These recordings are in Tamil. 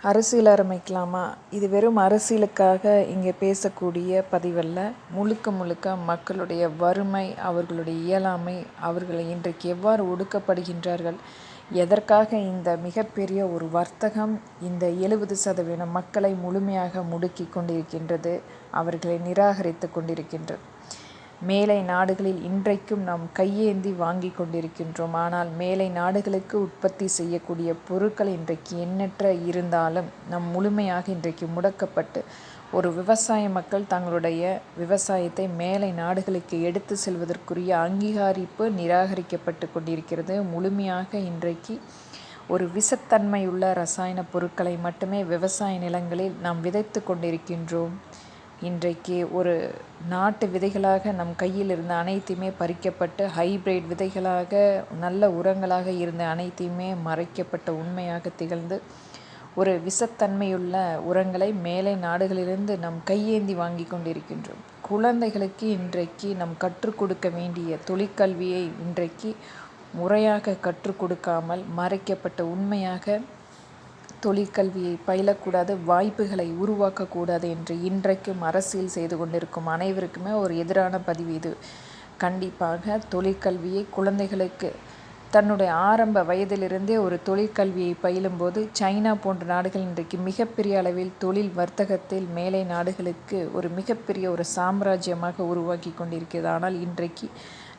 அரசியல் ஆரம்பிக்கலாமா இது வெறும் அரசியலுக்காக இங்கே பேசக்கூடிய பதிவல்ல. முழுக்க முழுக்க மக்களுடைய வறுமை அவர்களுடைய இயலாமை அவர்களை இன்றைக்கு எவ்வாறு ஒடுக்கப்படுகின்றார்கள்? எதற்காக இந்த மிகப்பெரிய ஒரு வர்த்தகம் இந்த எழுபது சதவீதம் மக்களை முழுமையாக முடுக்கி கொண்டிருக்கின்றது அவர்களை நிராகரித்து கொண்டிருக்கின்றது? மேலை நாடுகளில் இன்றைக்கும் நாம் கையேந்தி வாங்கி கொண்டிருக்கின்றோம். ஆனால் மேலை நாடுகளுக்கு உற்பத்தி செய்யக்கூடிய பொருட்கள் இன்றைக்கு எண்ணற்ற இருந்தாலும் நம் முழுமையாக இன்றைக்கு முடக்கப்பட்டு ஒரு விவசாய மக்கள் தங்களுடைய விவசாயத்தை மேலை நாடுகளுக்கு எடுத்து செல்வதற்குரிய அங்கீகாரிப்பு நிராகரிக்கப்பட்டு கொண்டிருக்கிறது. முழுமையாக இன்றைக்கு ஒரு விஷத்தன்மையுள்ள ரசாயன பொருட்களை மட்டுமே விவசாய நிலங்களில் நாம் விதைத்து கொண்டிருக்கின்றோம். இன்றைக்கு ஒரு நாட்டு விதைகளாக நம் கையில் இருந்த அனைத்தையுமே பறிக்கப்பட்டு ஹைப்ரிட் விதைகளாக நல்ல உரங்களாக இருந்த அனைத்தையுமே மறைக்கப்பட்ட உண்மையாக திகழ்ந்து ஒரு விஷத்தன்மையுள்ள உரங்களை மேலை நாடுகளிலிருந்து நம் கையேந்தி வாங்கி கொண்டிருக்கின்றோம். குழந்தைகளுக்கு இன்றைக்கு நம் கற்றுக் கொடுக்க வேண்டிய தொழிற்கல்வியை இன்றைக்கு முறையாக கற்றுக் கொடுக்காமல் மறைக்கப்பட்ட உண்மையாக தொழிற்கல்வியை பயிலக்கூடாது வாய்ப்புகளை உருவாக்கக்கூடாது என்று இன்றைக்கும் அரசியல் செய்து கொண்டிருக்கும் அனைவருக்குமே ஒரு எதிரான பதிவு இது. கண்டிப்பாக தொழிற்கல்வியை குழந்தைகளுக்கு தன்னுடைய ஆரம்ப வயதிலிருந்தே ஒரு தொழிற்கல்வியை பயிலும்போது சைனா போன்ற நாடுகள் இன்றைக்கு மிகப்பெரிய அளவில் தொழில் வர்த்தகத்தில் மேலை நாடுகளுக்கு ஒரு மிகப்பெரிய ஒரு சாம்ராஜ்யமாக உருவாக்கி கொண்டிருக்கிறது. ஆனால் இன்றைக்கு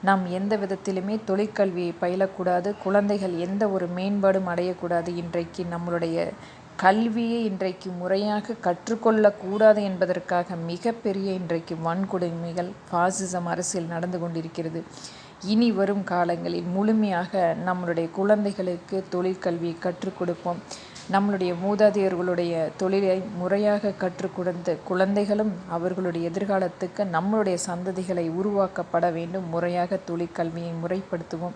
நாம் எந்த விதத்திலுமே தொழிற்கல்வியை பயிலக்கூடாது குழந்தைகள் எந்த ஒரு மேம்பாடும் அடையக்கூடாது இன்றைக்கு நம்மளுடைய கல்வியை இன்றைக்கு முறையாக கற்றுக்கொள்ளக்கூடாது என்பதற்காக மிகப்பெரிய இன்றைக்கு வன்கொடுமைகள் ஃபாசிசம் அரசியல் நடந்து கொண்டிருக்கிறது. இனி வரும் காலங்களில் முழுமையாக நம்மளுடைய குழந்தைகளுக்கு தொழிற்கல்வியை கற்றுக் கொடுப்போம். நம்மளுடைய மூதாதையர்களுடைய தொழிலை முறையாக கற்றுக்கொடுத்து குழந்தைகளும் அவர்களுடைய எதிர்காலத்துக்கு நம்மளுடைய சந்ததிகளை உருவாக்கப்பட வேண்டும். முறையாக தொழிற்கல்வியை முறைப்படுத்துவோம்.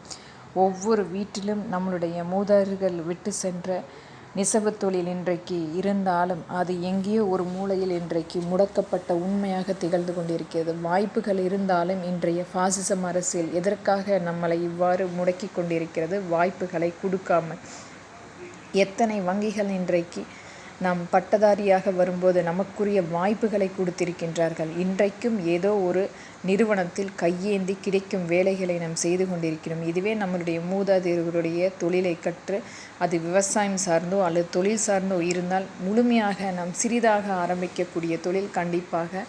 ஒவ்வொரு வீட்டிலும் நம்மளுடைய மூதாதையர்கள் விட்டு சென்ற நெசவு தொழில் இன்றைக்கு இருந்தாலும் அது எங்கேயோ ஒரு மூலையில் இன்றைக்கு முடக்கப்பட்ட உண்மையாக திகழ்ந்து கொண்டிருக்கிறது. வாய்ப்புகள் இருந்தாலும் இன்றைய பாசிசம் அரசியல் எதற்காக நம்மளை இவ்வாறு முடக்கி கொண்டிருக்கிறது? வாய்ப்புகளை கொடுக்காமல். எத்தனை வங்கிகள் இன்றைக்கு நாம் பட்டதாரியாக வரும்போது நமக்குரிய வாய்ப்புகளை கொடுத்திருக்கின்றார்கள். இன்றைக்கும் ஏதோ ஒரு நிறுவனத்தில் கையேந்தி கிடைக்கும் வேலைகளை நாம் செய்து கொண்டிருக்கிறோம். இதுவே நம்மளுடைய மூதாதையர்களுடைய தொழிலை கற்று அது விவசாயம் சார்ந்தோ அல்லது தொழில் சார்ந்தோ இருந்தால் முழுமையாக நாம் சிறிதாக ஆரம்பிக்கக்கூடிய தொழில் கண்டிப்பாக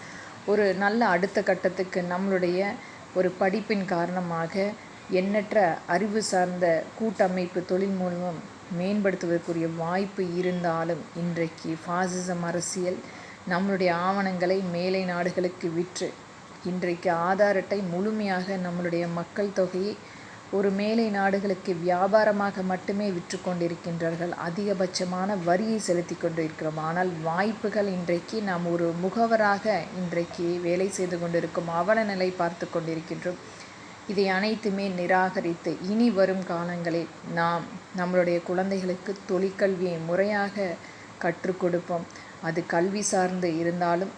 ஒரு நல்ல அடுத்த கட்டத்துக்கு நம்மளுடைய ஒரு படிப்பின் காரணமாக எண்ணற்ற அறிவு சார்ந்த கூட்டமைப்பு தொழில் மூலம் மேம்படுத்துவதற்குரிய வாய்ப்பு இருந்தாலும் இன்றைக்கு ஃபாசிசம் அரசியல் நம்மளுடைய ஆவணங்களை மேலை நாடுகளுக்கு விற்று இன்றைக்கு ஆதார் அட்டை முழுமையாக நம்மளுடைய மக்கள் தொகையை ஒரு மேலை நாடுகளுக்கு வியாபாரமாக மட்டுமே விற்று கொண்டிருக்கின்றார்கள். அதிகபட்சமான வரியை செலுத்தி கொண்டிருக்கிறோம். ஆனால் வாய்ப்புகள் இன்றைக்கு நாம் ஒரு முகவராக இன்றைக்கு வேலை செய்து கொண்டிருக்கும் அவல நிலை பார்த்து கொண்டிருக்கின்றோம். இதை அனைத்துமே நிராகரித்து இனி வரும் காலங்களில் நாம் நம்மளுடைய குழந்தைகளுக்கு தொழிற்கல்வியை முறையாக கற்றுக் கொடுப்போம். அது கல்வி சார்ந்து இருந்தாலும்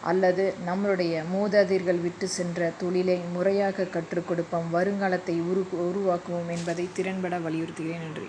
அல்லது நம்மளுடைய மூதாதிர்கள் விட்டு சென்ற தொழிலை முறையாக கற்றுக் கொடுப்போம். வருங்காலத்தை உரு உருவாக்குவோம் என்பதை திறன்பட வலியுறுத்துகிறேன். நன்றி.